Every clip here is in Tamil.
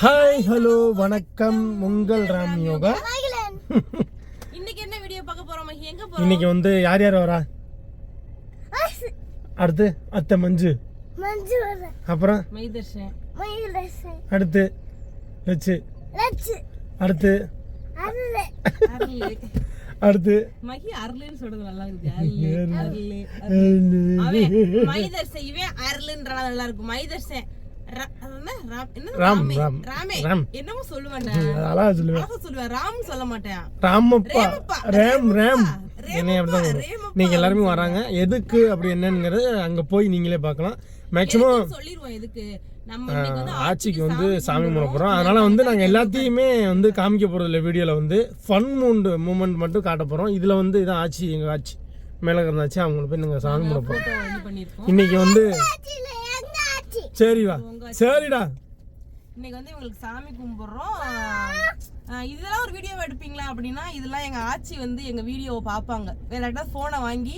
ஹலோ வணக்கம். உங்கள் ராம் யோகா. இன்னைக்கு என்ன வீடியோ பார்க்க போறோம்? மகி எங்க போறோம்? இன்னைக்கு வந்து யார் யார் வரா? அடுத்து அத்தை மஞ்சு. மஞ்சு வர. அப்புறம் மைதர்ஷன். மயிலரசன் அடுத்து லட்சு லட்சு அடுத்து அருளை. அருளு. அடுத்து மகி அருளுன்னு சொல்றது நல்லா இருக்கு. அருளு அருளு. மைதர்சன் இவன் அருளுன்றா நல்லா இருக்கும் மைதர்சன் என்னமோ சொல்லுவேன் ராம் சொல்ல மாட்டேன். ராமப்பா. ரேம் ரேம். என்னை அப்படிதான். நீங்க எல்லாருமே வராங்க. எதுக்கு அப்படி என்னங்கிறது அங்க போய் நீங்களே பார்க்கலாம். மேக்சிமம் எதுக்கும் சொல்லிருவோம் எதுக்கு? நம்ம இன்னைக்கு வந்து ஆட்சிக்கு வந்து சாமி கும்பிட போகிறோம் அதனால் வந்து நாங்கள் எல்லாத்தையுமே வந்து காமிக்க போகிறது இல்லை வீடியோவில் வந்து. ஃபன் மூண்டு மூமெண்ட் மட்டும் காட்ட போகிறோம் இதில் வந்து இதான் ஆட்சி. எங்கள் ஆட்சி. மேலே இருந்தாச்சு அவங்கள போய் நாங்கள் சாமி போகிறோம் இன்னைக்கு வந்து எங்க ஆச்சி சரிடா. இன்னைக்கு வந்து இவங்களுக்கு சாமி கும்பிடுறோம். இதெல்லாம் ஒரு வீடியோ எடுப்பீங்களா அப்படின்னா இதெல்லாம் எங்க ஆச்சி வந்து எங்க வீடியோவை பார்ப்பாங்க. வேற யார்ட்டாவது போனை வாங்கி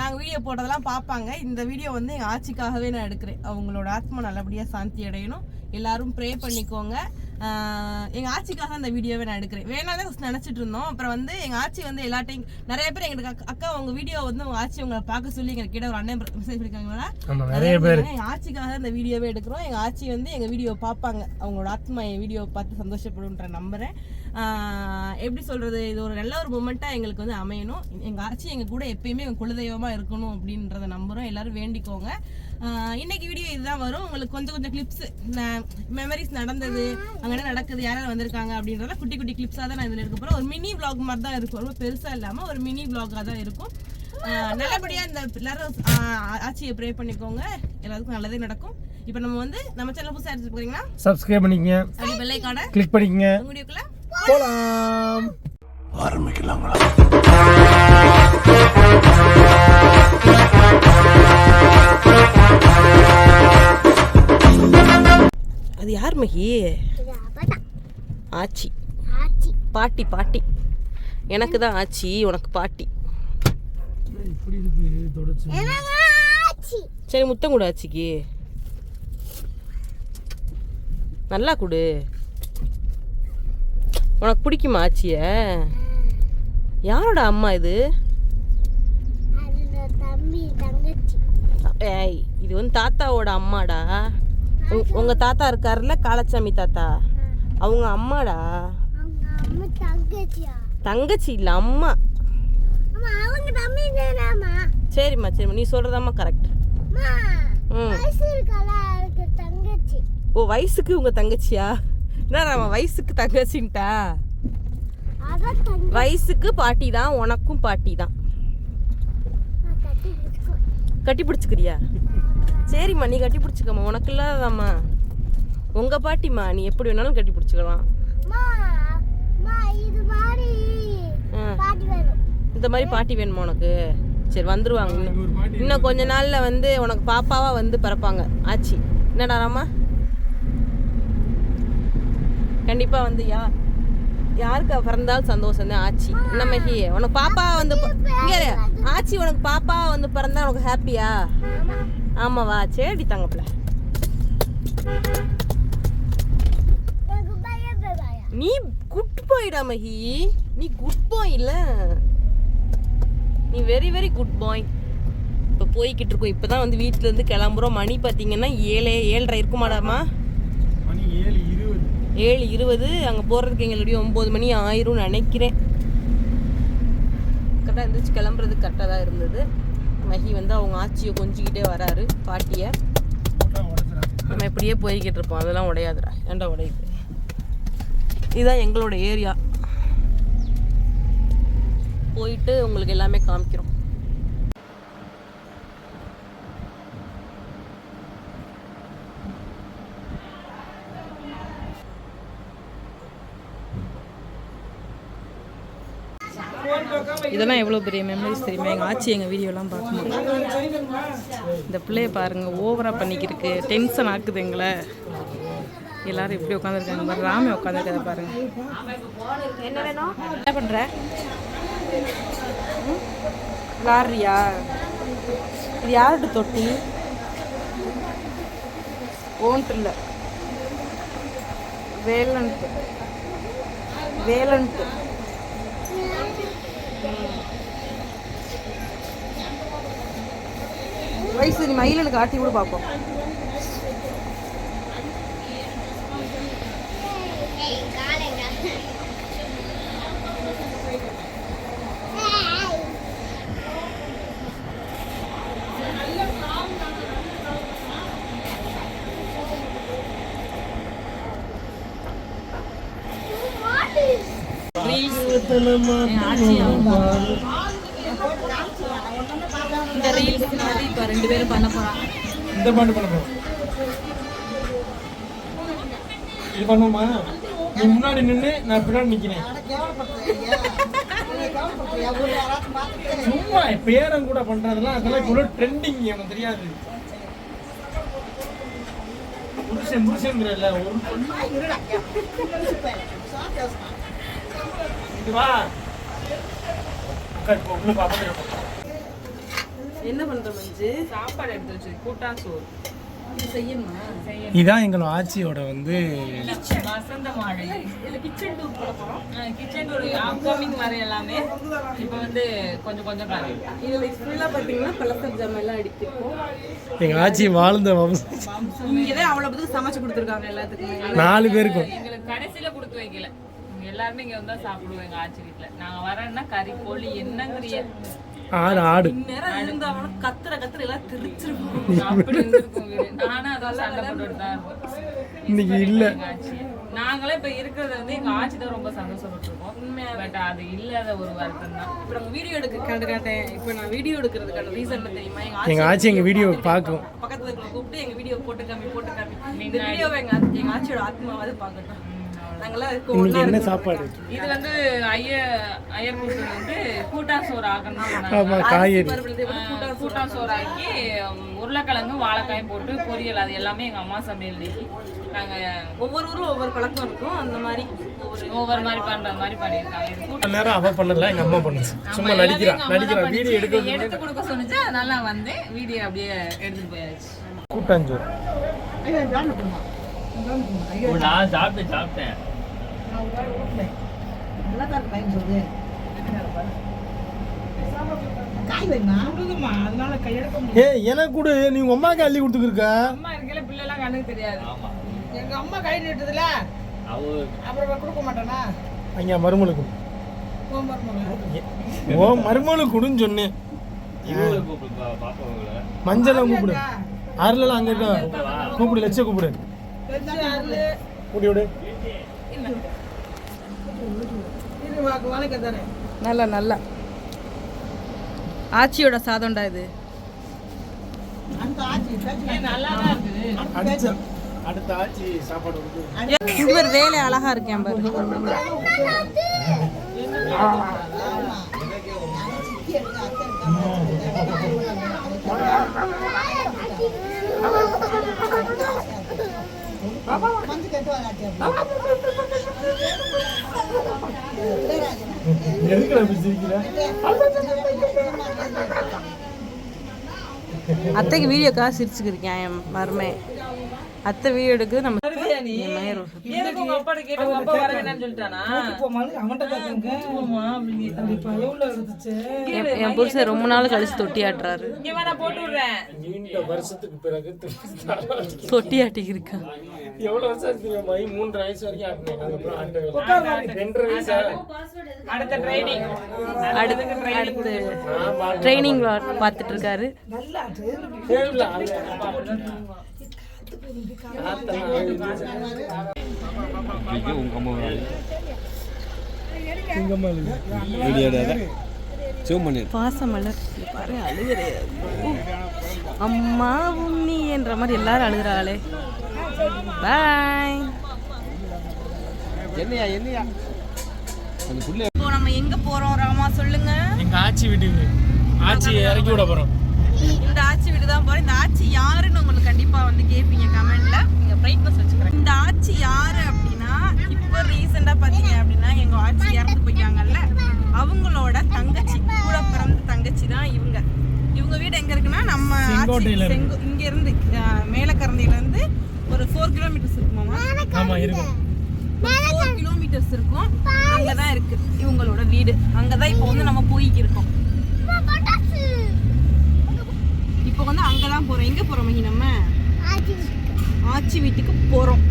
நாங்க வீடியோ போட்டதெல்லாம் பார்ப்பாங்க. இந்த வீடியோ வந்து எங்க ஆச்சிக்காகவே நான் எடுக்கிறேன். அவங்களோட ஆத்மா நல்லபடியா சாந்தி அடையணும். எல்லாரும் ப்ரே பண்ணிக்கோங்க. ஆஹ் எங்க ஆச்சிக்காக அந்த வீடியோவை நான் எடுக்கிறேன். வேணாலும் நினைச்சிட்டு இருந்தோம் அப்புறம் வந்து எங்க ஆச்சி வந்து எல்லாட்டையும் நிறைய பேர் எங்களுக்கு அக்கா- அக்கா உங்க வீடியோ வந்து உங்க ஆச்சி உங்களை பார்க்க சொல்லி எங்க கிட்ட ஒரு அண்ணன் மெசேஜ் பண்ணிருக்காங்களா? நிறைய பேர். எங்க ஆச்சிக்காக இந்த வீடியோவே எடுக்கிறோம். எங்க ஆச்சி வந்து எங்க வீடியோ பார்ப்பாங்க. அவங்களோட ஆத்மா என் வீடியோ பார்த்து சந்தோஷப்படுன்ற நம்புறேன். எப்படி சொல்றது? இது ஒரு நல்ல ஒரு மூமெண்ட்டா எங்களுக்கு வந்து அமையணும். எங்க ஆச்சி எங்க கூட எப்பயுமே எங்க குலதெய்வமா இருக்கணும் அப்படின்றத நம்புறோம். எல்லாரும் வேண்டிக்கோங்க. இன்னைக்கு வீடியோ இதுதான் வரும். உங்களுக்கு கொஞ்சம் கொஞ்சம் கிளிப்ஸ் மெமரிஸ் நடந்தது அங்க நடக்குது யார் யார் வந்திருக்காங்க அப்படின்றத குட்டி குட்டி கிளிப்ஸாக தான் நான் இதில் எடுக்க போறேன். ஒரு மினி vlog மாதிரி தான் இருக்கும். ரொம்ப பெருசா இல்லாம ஒரு மினி vlog-ஆ தான் இருக்கும். ஆஹ் நல்லபடியா இந்த எல்லாரும் ஆட்சியை ப்ரே பண்ணிக்கோங்க. எல்லாருக்கும் நல்லதே நடக்கும். இப்போ நம்ம வந்து நம்ம சேனல் புதுசாக எடுத்து போறீங்கன்னா சப்ஸ்கிரைப் பண்ணிக்கங்க. அப்படி பெல்லைக்கான கிளிக் பண்ணிக்கங்க. வீடியோக்குள்ள போகலாம் அது யார் மகி? ஆச்சி. ஆச்சி பாட்டி பாட்டி. எனக்கு தான் ஆச்சி உனக்கு பாட்டி. சரி முத்தம் கொடு ஆச்சிக்கு. நல்லா கொடு. உனக்கு பிடிக்குமா ஆச்சிய? யாரோட அம்மா இது? ஏய் இது வந்து தாத்தாவோட அம்மாடா. உங்க- உங்க தாத்தா இருக்காருல்ல காளச்சாமி தாத்தா? அவங்க அம்மாடா? தங்கச்சி இல்ல அம்மா. சரிம்மா சரிம்மா நீ சொல்றதாம்மா கரெக்ட் ம். ஓ வயசுக்கு உங்க தங்கச்சியா? என்ன வயசுக்கு தங்கச்சின்ட்டா? வயசுக்கு பாட்டி தான் உனக்கும் பாட்டி தான் கட்டி பிடிச்சிக்கோ கட்டி பிடிச்சிக்கிறியா? சரிம்மா நீ கட்டி பிடிச்சிக்கம்மா. உனக்கு இல்லாததாம்மா. உங்க பாட்டிம்மா நீ எப்படி வேணாலும் கட்டி பிடிச்சிக்கலாம். இந்த மாதிரி பாட்டி வேணுமா உனக்கு? சரி வந்துருவாங்க. இன்னும் கொஞ்ச நாள்ல வந்து உனக்கு பாப்பாவா வந்து பிறப்பாங்க. ஆச்சி. என்னடா ராமா கண்டிப்பா வந்து யா யாருக்கு பிறந்தாலும் சந்தோஷம் தான் ஆச்சி என்ன மகி உனக்கு பாப்பா வந்து இங்க. ஆச்சி உனக்கு பாப்பா வந்து பிறந்தா உனக்கு ஹாப்பியா ஆமாவா சரி தங்கப்பில நீ குட் பாய்டா மகி. நீ குட் பாய் இல்ல. நீ வெரி வெரி குட் பாய் இப்போ போய்கிட்டு இருக்கோம். இப்போ தான் வந்து வீட்டில இருந்து கிளம்புறோம். மணி பார்த்தீங்கன்னா ஏழு ஏழரை இருக்குமாடாமா? ஏழு இருபது அங்கே போகிறதுக்கு எங்களுடைய ஒம்பது மணி ஆயிரும்னு நினைக்கிறேன். கரெக்டாக இருந்துச்சு கிளம்புறது கரெக்டாக தான் இருந்தது. மகி வந்து அவங்க ஆச்சியை கொஞ்சிக்கிட்டே வராரு பாட்டியை. நம்ம இப்படியே போய்கிட்டு இருப்போம். அதெல்லாம் உடையாதுடா. ஏன்டா உடையுது? இதுதான் எங்களோட ஏரியா. போயிட்டு உங்களுக்கு எல்லாமே காமிக்கிறோம். இதெல்லாம் எவ்வளோ பெரிய மெமரிஸ் தெரியுமா? எங்கள் ஆச்சி எங்கள் வீடியோலாம் பார்க்கும்போது. இந்த பிள்ளைய பாருங்க ஓவராக பண்ணிக்கிருக்கு. டென்ஷன் ஆக்குது எங்களை. எல்லாரும் இப்படி உட்காந்துருக்காங்க. பாரு ராமே உட்காந்துருக்கத பாருங்க. என்ன வேணும்? என்ன பண்ணுற விளாட்றியா இது யாரோட தொட்டி? ஓன்ட்டு இல்லை வேலன்ட்டு. வேலன்ட்டு. வயசு நீ மயிலுக்கு ஆட்டி கூட பார்ப்போம் ஆட்சி ரீல்ஸ் மாதிரி இப்போ ரெண்டு பேரும் பண்ண போறாங்க. இந்த பாட்டு பண்ண போறோம். இது பண்ணுவோமா? நீ முன்னாடி நின்று நான் பின்னாடி நிக்கிறேன். சும்மா பேரம் கூட பண்றதெல்லாம் அதெல்லாம் இவ்வளோ ட்ரெண்டிங் எனக்கு தெரியாது. புருஷன் புருஷங்கிறல்ல ஒரு இது வா. உட்கார், இப்போ உள்ள பாப்பா என்ன பண்ணுற மஞ்சு? சாப்பாடு எடுத்து வச்சு கூட்டா சோறு. இதான் எங்களோட ஆட்சியோட வந்து வசந்த மாடல் இதுல கிச்சன் டூர் போட போறோம். கிச்சன் டூர் அப்கமிங் வர எல்லாமே. இப்போ வந்து கொஞ்சம் கொஞ்சம் இதில் ஃபுல்லாக பார்த்தீங்கன்னா பழசர் ஜாமான் எல்லாம் அடிக்கிருக்கோம் எங்க ஆட்சி வாழ்ந்த வம்சம். இங்கே தான் அவ்வளோ பேருக்கு சமைச்சு கொடுத்துருக்காங்க எல்லாத்துக்குமே. நாலு பேருக்கும். எங்களுக்கு கடைசியில கொடுத்து வைக்கல. இங்க எல்லாருமே இங்க வந்தா சாப்பிடுவோம் எங்க ஆச்சி வீட்டுல நாங்க வரேன்னா கறி கோழி என்னங்கிறிய. ஆடு. இருந்தாலும் கத்துற கத்துற எல்லாம் இருப்போம் இன்னைக்கு இல்ல. நாங்களே இப்ப இருக்கிறது வந்து எங்க ஆச்சி தான் ரொம்ப சந்தோஷப்பட்டிருக்கோம். பட் அது இல்லாத ஒரு வருத்தம் தான். இப்போ நம்ம வீடியோ எடுக்க கண்டு காட்டேன். இப்போ நான் வீடியோ எடுக்கிறதுக்கான ரீசன் தெரியுமா? எங்க ஆட்சி எங்க வீடியோ பார்க்கும் பக்கத்துல இருக்கிற கூப்பிட்டு எங்க வீடியோ போட்டு காமி போட்டு காமி. இந்த வீடியோவை எங்க ஆச்சி- எங்க ஆச்சியோட ஆத்மாவாவது பார்க்கட்டும். நாங்களாம் இருக்கோம் என்ன சாப்பாடு? இது வந்து ஐய ஐயர் வந்து கூட்டா சோறு ஆக்கணும் ஆமா காய்கறி. கூட்டா சோறு. ஆக்கி உருளைக்கிழங்கு வாழைக்காயும் போட்டு பொரியல் அது எல்லாமே எங்க அம்மா சமையல் இன்னைக்கு. நாங்க ஒவ்வொரு ஊரும் ஒவ்வொரு பழக்கம் இருக்கும். அந்த மாதிரி ஒவ்வொரு மாதிரி பண்ற மாதிரி கூட்டா நேரம் அவ பண்ணல எங்க அம்மா பண்ணுச்சு சும்மா நடிக்கிறா எங்க அம்மா தான் நடிக்கிறா வீடியோ. எடுக்க எடுத்து கொடுக்க சொன்னுச்சு அதனால வந்து வீடியோ அப்படியே எடுத்துட்டு போயாச்சு. கூட்டாஞ்சோறு. நான் சாப்பிட்டேன். ஏ எனக்கு கூட. நீ உங்க அம்மாக்கு அள்ளி கொடுத்துருக்க அம்மா இருக்கல பிள்ளை எல்லாம் கண்ணுக்கு தெரியாது. எங்க அம்மா கை நீட்டுதுல? அவ அப்புறம் கொடுக்க மாட்டானா? அங்க மருமலுக்கு ஓ மருமலுக்கு கொடுன்னு சொன்னேன் மஞ்சளை கூப்பிடு. அருளெல்லாம் அங்க இருக்கா? கூப்பிடு லட்ச கூப்பிடு. கூட்டி விடு. நல்லா நல்லா. ஆச்சியோட சாதம்டா இது. அடிச்ச அடுத்த ஆட்சி சாப்பாடு கொடுத்து இவர் வேலை அழகா இருக்கேன் பாரு. அத்தைக்கு வீடியோ காசு சிரிச்சுக்கிருக்கேன் என் மருமே? அத்தை வீடியோ எடுக்குது நம்ம என் புருஷன் ரொம்ப நாள் கழிச்சு தொட்டி ஆட்டுறாரு இங்க வேணா போட்டு விடுறேன். நீண்ட வருஷத்துக்கு பிறகு தொட்டி ஆட்டிக்கு இருக்கான் எவ்வளவு வருஷம் இருக்கு மை மூன்றரை வயசு வரைக்கும் அதுக்கப்புறம் ஆட்டவே ரெண்டரை வயசா? அடுத்த ட்ரைனிங் அடுத்து அடுத்து ட்ரைனிங் பார்த்துட்டு இருக்காரு பாசமலர் பாரு அழுகுறே அம்மா உண்ணி என்ற மாதிரி எல்லாரும் அழுகுறாளே. பாய் என்னையா என்னையா? அந்த புள்ள இப்போ நம்ம எங்க போறோம் ராமா சொல்லுங்க. எங்க ஆச்சி வீட்டுக்கு. ஆச்சி இறக்கி விட போறோம். இந்த ஆச்சி வீடு தான் போறோம். இந்த ஆச்சி யாருன்னு உங்களுக்கு கண்டிப்பா வந்து கேட்பீங்க கமெண்ட்ல. நீங்க பிரைட்னஸ் வச்சுக்கிறேன் இந்த ஆச்சி யாரு அப்படின்னா இப்போ ரீசெண்டா பாத்தீங்க அப்படின்னா எங்க ஆச்சி இறந்து போயிட்டாங்கல்ல அவங்களோட தங்கச்சி கூட பிறந்த தங்கச்சி தான் இவங்க. இவங்க வீடு எங்க இருக்குன்னா நம்ம இங்க இருந்து ஒரு ஃபோர் கிலோமீட்டர்ஸ் இருக்குமாமா ஆமா இருக்கும் ஃபோர் கிலோமீட்டர்ஸ் இருக்கும். அங்கதான் இருக்கு இவங்களோட வீடு. அங்கதான் இப்போ வந்து நம்ம போய்க்கு இருக்கோம் அம்மா, பட்டாசு. இப்போ வந்து அங்கதான் போறோம். எங்க போறோம் மகி நம்ம? ஆச்சி ஆச்சி வீட்டுக்கு போறோம்.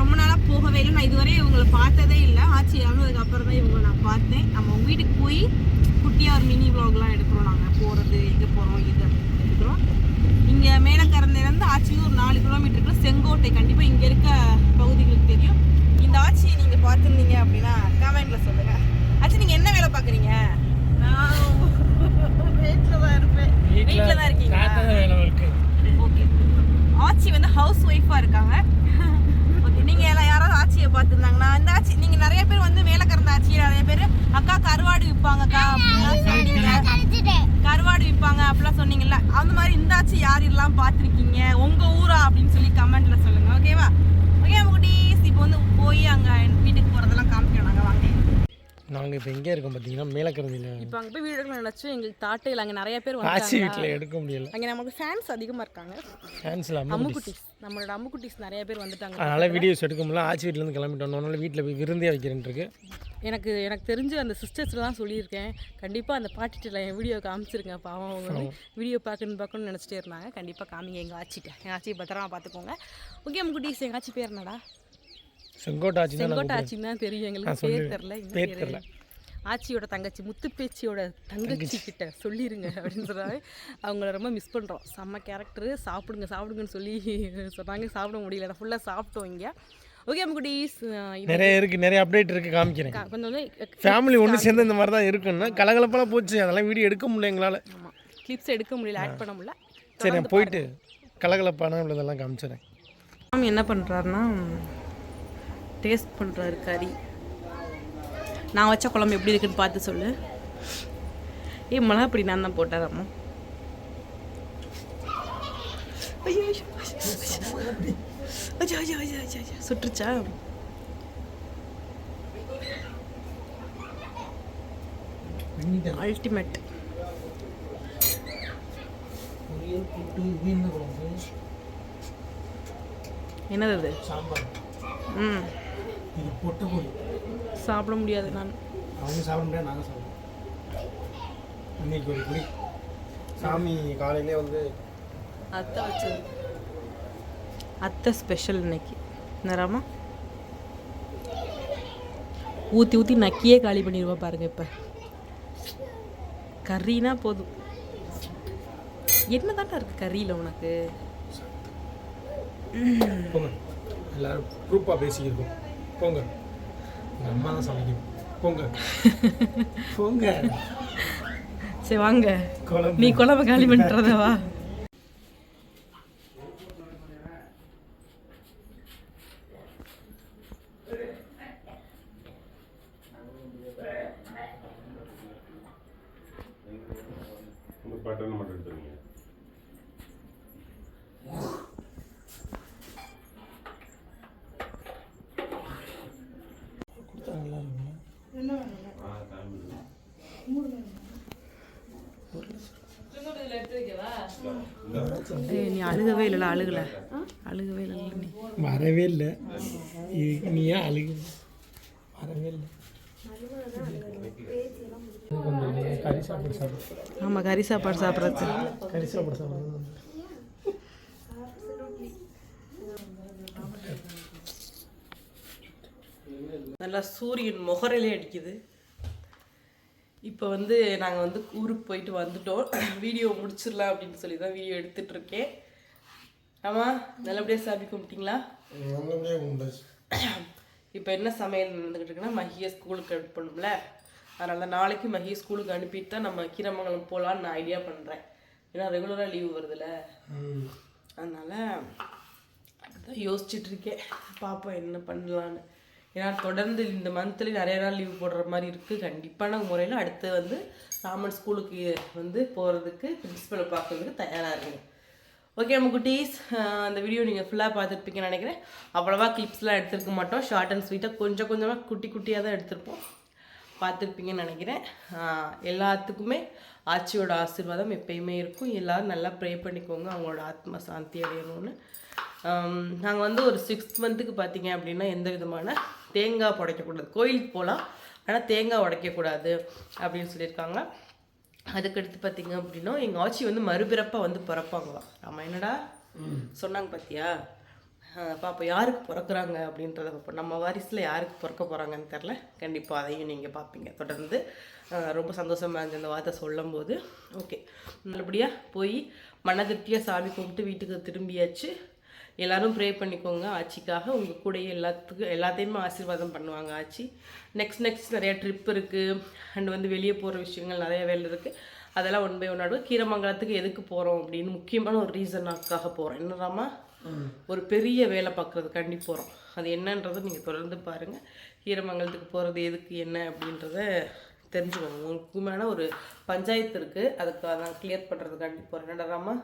ரொம்ப நாளா போகவே இல்லை. நான் இதுவரை இவங்களை பார்த்ததே இல்லை. ஆச்சி இறந்ததுக்கு அப்புறம் தான் இவங்களை நான் பார்த்தேன். நம்ம அவங்க வீட்டுக்கு போய் குட்டியா ஒரு மினி vlogலாம் எடுக்கிறோம் நாங்க. போறது எங்க போறோம் இது அப்படின்னு எடுக்கிறோம். மேலக்கரந்திலிருந்து ஆச்சி ஒரு நாலு கிலோமீட்டருக்குள்ள செங்கோட்டை கண்டிப்பா இங்க இருக்க பகுதிகளுக்கு தெரியும். இந்த ஆட்சியை நீங்க பார்த்துருந்தீங்க அப்படின்னா கமெண்ட்ல சொல்லுங்க. ஆச்சி நீங்க என்ன வேலை பாக்குறீங்க நான் வீட்டில் தான் இருப்பேன். வீட்டில் தான் இருக்கீங்களா? காத்தாத வேலை இருக்கு. ஓகே. ஆச்சி வந்து ஹவுஸ் ஒய்ஃபா இருக்காங்க. நீங்கள் நீங்க எல்லாம் யாராவது ஆட்சியை பார்த்துருந்தாங்கன்னா இந்த ஆட்சி நீங்க நிறைய பேர் வந்து வேலைக்காரந்த ஆட்சியில் நிறைய பேர் அக்கா கருவாடு விற்பாங்கக்கா அப்படிலாம் சொன்னீங்க. கருவாடு விற்பாங்க அப்படிலாம் சொன்னீங்கல்ல. அந்த மாதிரி இந்த ஆட்சி யார் எல்லாம் பார்த்துருக்கீங்க? உங்க ஊரா அப்படின்னு சொல்லி கமெண்ட்ல சொல்லுங்க ஓகேவா ஓகே குட்டீஸ் இப்போ வந்து போய் அங்க வீட்டுக்கு போறதெல்லாம் காமிக்கணும் நாங்க வாங்க நாங்கள் இப்போ எங்கே இருக்கோம் பார்த்தீங்கன்னா மேலக்கரந்தியில் இப்போ அங்கே போய் வீடு எடுக்கணும்னு நினச்சோம் எங்களுக்கு தாட்டே இல்லை. அங்கே நிறைய பேர் ஆச்சி வீட்டில் எடுக்க முடியல. அங்கே நமக்கு ஃபேன்ஸ் அதிகமாக இருக்காங்க. ஃபேன்ஸில் அம்மா அம்முக்குட்டீஸ் நம்மளோட அம்முக்குட்டீஸ் நிறைய பேர் வந்துட்டாங்க. அதனால் வீடியோஸ் எடுக்க முடியல ஆச்சி வீட்டிலேருந்து கிளம்பிட்டோம். அதனால வீட்டில் போய் விருந்தே வைக்கிறேன் இருக்கு. வந்து எனக்கு தெரிஞ்சு அந்த சிஸ்டர்ஸ்ல தான் சொல்லியிருக்கேன். கண்டிப்பாக அந்த பாட்டிட்டில் என் வீடியோ காமிச்சிருங்க. பாவம் அவங்க வந்து வீடியோ பார்க்கணும் பார்க்கணும்னு நினச்சிட்டே இருந்தாங்க. கண்டிப்பாக காமிங்க. எங்கள் ஆச்சிட்ட. எங்கள் ஆச்சியை பத்திரமா பார்த்துக்கோங்க. ஓகே அம்முக்குட்டீஸ் எங்கள் ஆச்சி பேர் என்னடா? செங்கோட்டை ஆச்சி தான் செங்கோட்டை ஆச்சின்னு தான் தெரியும் எங்களுக்கு பேர் தெரில பேர் தெரில. ஆச்சியோட தங்கச்சி முத்து பேச்சியோட தங்கச்சி. கிட்ட சொல்லிருங்க அப்படின்னு சொன்னாங்க அவங்கள ரொம்ப மிஸ் பண்ணுறோம் செம்ம கேரக்டரு சாப்பிடுங்க சாப்பிடுங்கன்னு சொல்லி சொன்னாங்க. சாப்பிட முடியல. ஃபுல்லாக சாப்பிட்டோம் இங்கே. ஓகே அம்முக்குட்டீஸ் நிறைய இருக்குது நிறைய அப்டேட் இருக்குது காமிக்கிறேன். கொஞ்சம் ஃபேமிலி ஒன்று சேர்ந்து இந்த மாதிரி தான் இருக்குன்னா கலகலப்பெல்லாம் போச்சு. அதெல்லாம் வீடியோ எடுக்க முடியல எங்களால். ஆமாம் கிளிப்ஸ் எடுக்க முடியல ஆட் பண்ண முடியல. சரி நான் போயிட்டு கலகலப்பான உள்ளதெல்லாம் காமிச்சிடுறேன். என்ன பண்ணுறாருன்னா டேஸ்ட் பண்ணுறாரு கறி. நான் வச்ச குழம்பு எப்படி இருக்குன்னு பார்த்து சொல்லு. ஏ மிளகா அப்படி நான் தான் போட்டேன் அம்மா சுட்டுருச்சா அல்டிமேட் என்னது அது? சாம்பார். ம். இது பொட்டு பொடி சாப்பிட முடியாது நான். அவங்க சாப்பிட முடியாது நாங்கள் சாப்பிடுவோம் இன்னைக்கு ஒரு குடி. சாமி காலையிலே வந்து அத்தை வச்சது. அத்தை ஸ்பெஷல் இன்னைக்கு. நேரமா ஊற்றி ஊற்றி நக்கியே காலி பண்ணிடுவா பாருங்க இப்போ. கறினா போதும். என்ன இருக்கு கறியில் உனக்கு? எல்லாரும் குரூப்பாக பேசிக்கிருக்கோம். போங்க. எங்கள் அம்மா தான் சமைக்கணும். போங்க. போங்க. சரி வாங்க. நீ குழம்பு காலி பண்ணுறதவா பட்டன் மட்டும் எடுத்துருங்க ஏய், நீ அழுகவே இல்லைல்ல அழுகல. அழுகவே இல்லை நீ. வரவே இல்லை. இது நீ ஏன் அழுகு? வரவே இல்லை. கொஞ்சம் கறி சாப்பாடு சாப்பிடு ஆமாம் கறி சாப்பாடு சாப்பிட்றது. கறி சாப்பாடு சாப்பிடு நல்லா சூரியன் முகரையிலே அடிக்குது. இப்போ வந்து நாங்கள் வந்து ஊருக்கு போயிட்டு வந்துட்டோம். வீடியோ முடிச்சிடலாம் அப்படின்னு சொல்லி தான் வீடியோ எடுத்துட்டு இருக்கேன் ஆமாம் நல்லபடியாக சாமி கும்பிட்டீங்களா? நல்லபடியாக இப்போ என்ன சமையல் நடந்துக்கிட்டு இருக்குன்னா மகியை ஸ்கூலுக்கு அனுப்பணும்ல. அதனால நாளைக்கு மகியை ஸ்கூலுக்கு அனுப்பிட்டு தான் நம்ம கீரமங்கலம் போகலான்னு நான் ஐடியா பண்ணுறேன் ஏன்னா ரெகுலராக லீவு வருதுல்ல. அதனால அப்படிதான் யோசிச்சுட்டு இருக்கேன். பார்ப்போம் என்ன பண்ணலான்னு ஏன்னா தொடர்ந்து இந்த மந்த்லேயும் நிறைய நாள் லீவ் போடுற மாதிரி இருக்குது கண்டிப்பான முறையில் அடுத்து வந்து ராமன் ஸ்கூலுக்கு வந்து போகிறதுக்கு பிரின்ஸிபலை பார்க்கறதுக்கு தயாராக இருக்குங்க ஓகே நம்ம குட்டீஸ் அந்த வீடியோ நீங்கள் ஃபுல்லாக பார்த்துருப்பீங்கன்னு நினைக்கிறேன். அவ்வளோவா கிளிப்ஸ்லாம் எடுத்துருக்க மாட்டோம். ஷார்ட் அண்ட் ஸ்வீட்டாக கொஞ்சம் கொஞ்சமாக குட்டி குட்டியாக தான் எடுத்திருப்போம். பார்த்துருப்பீங்கன்னு நினைக்கிறேன். எல்லாத்துக்குமே ஆட்சியோட ஆசீர்வாதம் எப்பயுமே இருக்கும். எல்லாரும் நல்லா ப்ரே பண்ணிக்கோங்க. அவங்களோட ஆத்மா சாந்தி அடையணும்னு. நாங்கள் வந்து ஒரு சிக்ஸ்த் மந்த்துக்கு பார்த்தீங்க அப்படின்னா எந்த விதமான தேங்காய் உடைக்கக்கூடாது கோயிலுக்கு போகலாம் ஆனால் தேங்காய் உடைக்கக்கூடாது அப்படின்னு சொல்லியிருக்காங்க. அதுக்கடுத்து பார்த்தீங்க அப்படின்னா எங்கள் ஆச்சி வந்து மறுபிறப்பாக வந்து பிறப்பாங்களாம் நம்ம என்னடா சொன்னாங்க பார்த்தியா பாப்பா யாருக்கு பிறக்குறாங்க அப்படின்றத பார்ப்போம் நம்ம வாரிசில் யாருக்கு பிறக்க போகிறாங்கன்னு தெரில கண்டிப்பாக அதையும் நீங்கள் பார்ப்பீங்க தொடர்ந்து ரொம்ப சந்தோஷமாக இருந்துச்சு இந்த வார்த்தை சொல்லும்போது. ஓகே நல்லபடியாக போய் மனதிருப்தியாக சாமி கும்பிட்டு வீட்டுக்கு திரும்பியாச்சு. எல்லாரும் ப்ரே பண்ணிக்கோங்க. ஆச்சிக்காக உங்கள் கூடயே எல்லாத்துக்கும் எல்லாத்தையுமே ஆசீர்வாதம் பண்ணுவாங்க ஆச்சி. நெக்ஸ்ட் நெக்ஸ்ட் நிறைய ட்ரிப் இருக்குது அண்ட் வந்து வெளியே போகிற விஷயங்கள் நிறைய வேலை இருக்குது அதெல்லாம் ஒன் பை ஒன் ஆடுவோம். கீரமங்கலத்துக்கு எதுக்கு போகிறோம் அப்படின்னு முக்கியமான ஒரு ரீசனாக்காக போகிறோம் என்னடாமா ஒரு பெரிய வேலை பார்க்குறதுக்காண்டி போகிறோம் அது என்னன்றதை நீங்கள் தொடர்ந்து பாருங்கள் கீரமங்கலத்துக்கு போகிறது எதுக்கு என்ன அப்படின்றத தெரிஞ்சுக்கோங்க. முக்கியமான ஒரு பஞ்சாயத்து இருக்குது அதுக்கு நான் கிளியர் பண்ணுறதுக்காண்டி போகிறேன் என்னடாமா